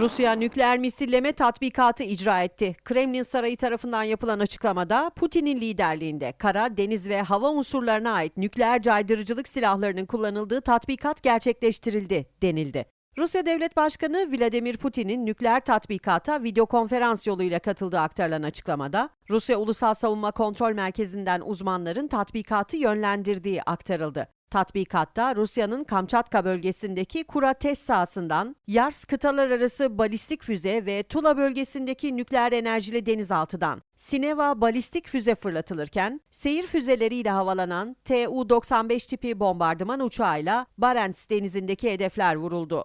Rusya nükleer misilleme tatbikatı icra etti. Kremlin Sarayı tarafından yapılan açıklamada Putin'in liderliğinde kara, deniz ve hava unsurlarına ait nükleer caydırıcılık silahlarının kullanıldığı tatbikat gerçekleştirildi denildi. Rusya Devlet Başkanı Vladimir Putin'in nükleer tatbikata video konferans yoluyla katıldığı aktarılan açıklamada, Rusya Ulusal Savunma Kontrol Merkezi'nden uzmanların tatbikatı yönlendirdiği aktarıldı. Tatbikatta Rusya'nın Kamçatka bölgesindeki Kura test sahasından Yars kıtalar arası balistik füze ve Tula bölgesindeki nükleer enerjili denizaltıdan Sineva balistik füze fırlatılırken seyir füzeleriyle havalanan Tu-95 tipi bombardıman uçağıyla Barents denizindeki hedefler vuruldu.